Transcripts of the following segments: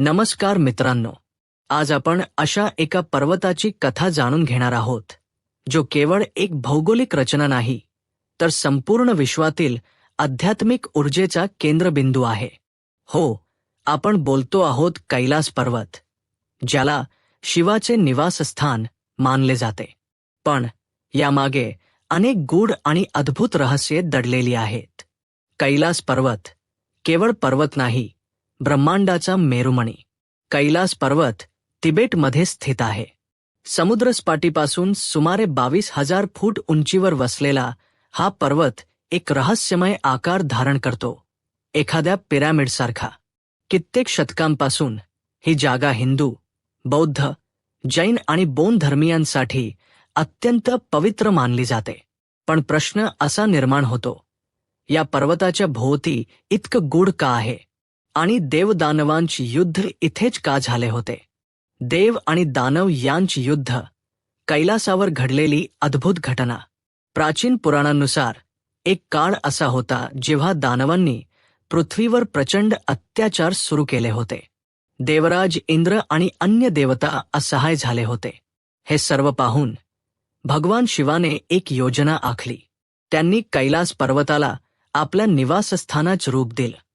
नमस्कार मित्रांनो आज आपण अशा एका पर्वताची कथा जाणून घेणार आहोत जो केवळ एक भौगोलिक रचना नाही तर संपूर्ण विश्वातील आध्यात्मिक ऊर्जेचा केंद्रबिंदू आहे. हो आपण बोलतो आहोत कैलास पर्वत ज्याला शिवाचे निवासस्थान मानले जाते. पण यामागे अनेक गूढ आणि अद्भुत रहस्ये दडलेली आहेत. कैलास पर्वत केवळ पर्वत नाही ब्रह्मांडाचा मेरुमणी. कैलास पर्वत तिबेटमध्ये स्थित आहे. समुद्रसपाटीपासून सुमारे बावीस हजार फूट उंचीवर वसलेला हा पर्वत एक रहस्यमय आकार धारण करतो. एखाद्या पिरॅमिडसारखा. कित्येक शतकांपासून ही जागा हिंदू बौद्ध जैन आणि बोन धर्मियांसाठी अत्यंत पवित्र मानली जाते. पण प्रश्न असा निर्माण होतो या पर्वताच्या भोवती इतकं गूढ का आहे? आणि देवदानवांची युद्ध इथेच का झाले होते? देव आणि दानव यांची युद्ध कैलासावर घडलेली अद्भुत घटना. प्राचीन पुराणांनुसार एक काळ असा होता जेव्हा दानवांनी पृथ्वीवर प्रचंड अत्याचार सुरू केले होते. देवराज इंद्र आणि अन्य देवता असहाय झाले होते. हे सर्व पाहून भगवान शिवाने एक योजना आखली. त्यांनी कैलास पर्वताला आपल्या निवासस्थानाच रूप दिलं.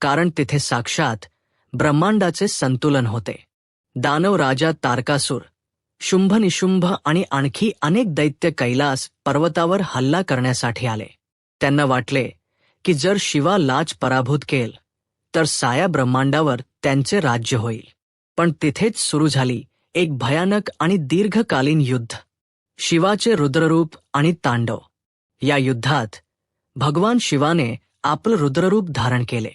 कारण तिथे साक्षात ब्रह्मांडाचे संतुलन होते. दानव राजा तारकासूर शुंभ निशुंभ आणि आणखी अनेक दैत्य कैलास पर्वतावर हल्ला करण्यासाठी आले. त्यांना वाटले की जर शिवा लाज पराभूत केल तर साया ब्रह्मांडावर त्यांचे राज्य होईल. पण तिथेच सुरू झाली एक भयानक आणि दीर्घकालीन युद्ध. शिवाचे रुद्ररूप आणि तांडव. या युद्धात भगवान शिवाने आपलं रुद्ररूप धारण केले.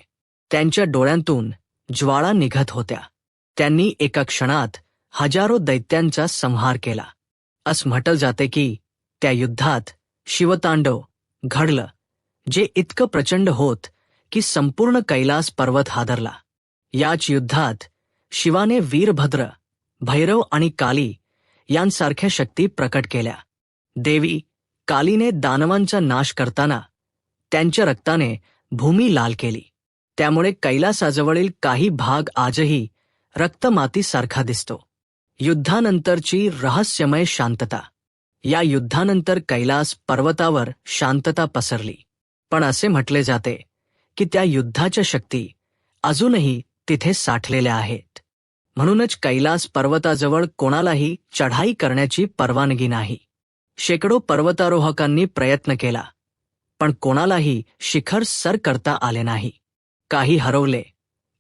त्यांच्या डोळ्यांतून ज्वाळा निघत होत्या. त्यांनी एका क्षणात हजारो दैत्यांचा संहार केला. असं म्हटलं जाते की त्या युद्धात शिवतांडव घडलं जे इतकं प्रचंड होत की संपूर्ण कैलास पर्वत हादरला. याच युद्धात शिवाने वीरभद्र भैरव आणि काली यांसारख्या शक्ती प्रकट केल्या. देवी कालीने दानवांचा नाश करताना त्यांच्या रक्ताने भूमी लाल केली. त्यामुळे कैलासाजवळील काही भाग आजही रक्तमातीसारखा दिसतो. युद्धानंतरची रहस्यमय शांतता. या युद्धानंतर कैलास पर्वतावर शांतता पसरली. पण असे म्हटले जाते की त्या युद्धाच्या शक्ती अजूनही तिथे साठलेल्या आहेत. म्हणूनच कैलास पर्वताजवळ कोणालाही चढाई करण्याची परवानगी नाही. शेकडो पर्वतारोहकांनी प्रयत्न केला पण कोणालाही शिखर सर करता आले नाही. काही हरवले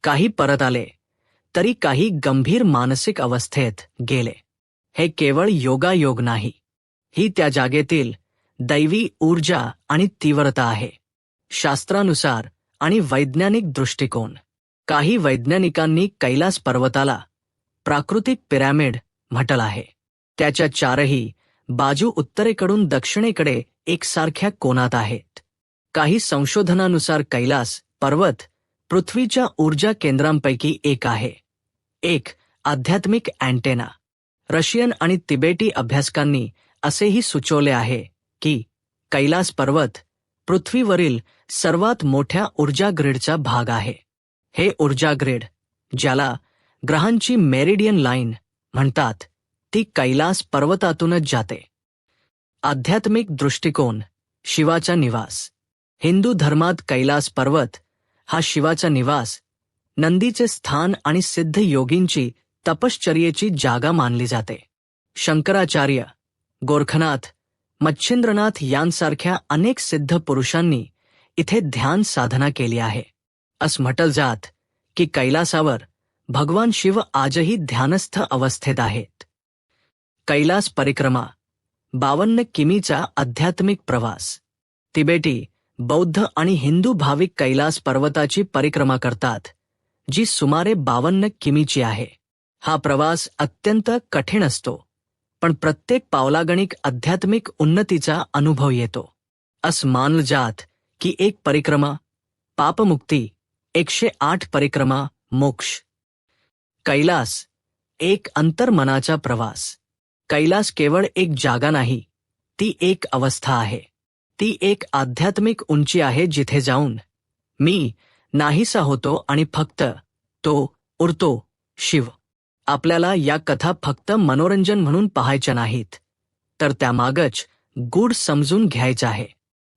काही परत आले तरी काही गंभीर मानसिक अवस्थेत गेले. हे केवळ योगायोग नाही. ही त्या जागेतील दैवी ऊर्जा आणि तीव्रता आहे. शास्त्रानुसार आणि वैज्ञानिक दृष्टिकोन. काही वैज्ञानिकांनी कैलास पर्वताला प्राकृतिक पिरॅमिड म्हटलं आहे. त्याच्या चारही बाजू उत्तरेकडून दक्षिणेकडे एकसारख्या कोनात आहेत. काही संशोधनानुसार कैलास पर्वत पृथ्वीच्या ऊर्जा केंद्रांपैकी एक आहे. एक आध्यात्मिक अँटेना. रशियन आणि तिबेटी अभ्यासकांनी असेही सुचवले आहे की कैलास पर्वत पृथ्वीवरील सर्वात मोठ्या ऊर्जा ग्रिडचा भाग आहे. हे ऊर्जा ग्रिड ज्याला ग्रहांची मेरिडियन लाईन म्हणतात ती कैलास पर्वतातूनच जाते. आध्यात्मिक दृष्टिकोन शिवाचा निवास. हिंदू धर्मात कैलास पर्वत हा शिवाचा निवास. नंदीचे स्थान आणि सिद्ध योगींची तपश्चर्येची जागा मानली जाते. शंकराचार्य गोरखनाथ मच्छिंद्रनाथ यांसारख्या अनेक सिद्ध पुरुषांनी इथे ध्यान साधना केली आहे. असं म्हटल जात की कैलासावर भगवान शिव आजही ध्यानस्थ अवस्थेत आहेत. कैलास परिक्रमा बावन्न किमीचा आध्यात्मिक प्रवास. तिबेटी बौद्ध आणि हिंदू भाविक कैलास पर्वताची परिक्रमा करतात जी सुमारे बावन्न किमीची आहे. हा प्रवास अत्यंत कठीण असतो पण प्रत्येक पावलागणिक आध्यात्मिक उन्नतीचा अनुभव येतो. अस मानल जात की एक परिक्रमा पापमुक्ती एकशे आठ परिक्रमा मोक्ष. कैलास एक अंतर्मनाचा प्रवास. कैलास केवळ एक जागा नाही ती एक अवस्था आहे. ती एक आध्यात्मिक उंची आहे जिथे जाऊन मी नाहीसा होतो आणि फक्त तो उरतो शिव. आपल्याला या कथा फक्त मनोरंजन म्हणून पाहायच्या नाहीत तर त्यामागच गूढ समजून घ्यायचं आहे.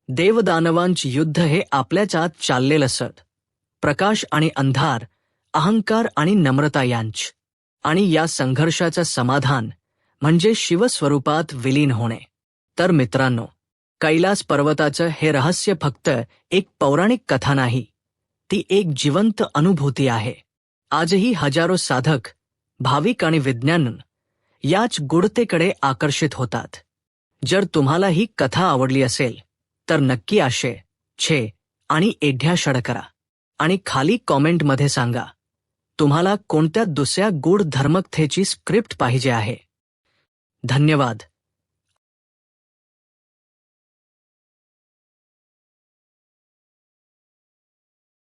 देवदानवांच युद्ध हे आपल्याच आत चाललेलं सत प्रकाश आणि अंधार अहंकार आणि नम्रता यांच. आणि या संघर्षाचं समाधान म्हणजे शिवस्वरूपात विलीन होणे. तर मित्रांनो कैलास पर्वताचं हे रहस्य फक्त एक पौराणिक कथा नाही ती एक जिवंत अनुभूती आहे. आजही हजारो साधक भाविक आणि विज्ञान याच गुढतेकडे आकर्षित होतात. जर तुम्हाला ही कथा आवडली असेल तर नक्की आशे छे आणि एढ्या षड करा. आणि खाली कॉमेंटमध्ये सांगा तुम्हाला कोणत्या दुसऱ्या गूढ धर्मकथेची स्क्रिप्ट पाहिजे आहे? धन्यवाद.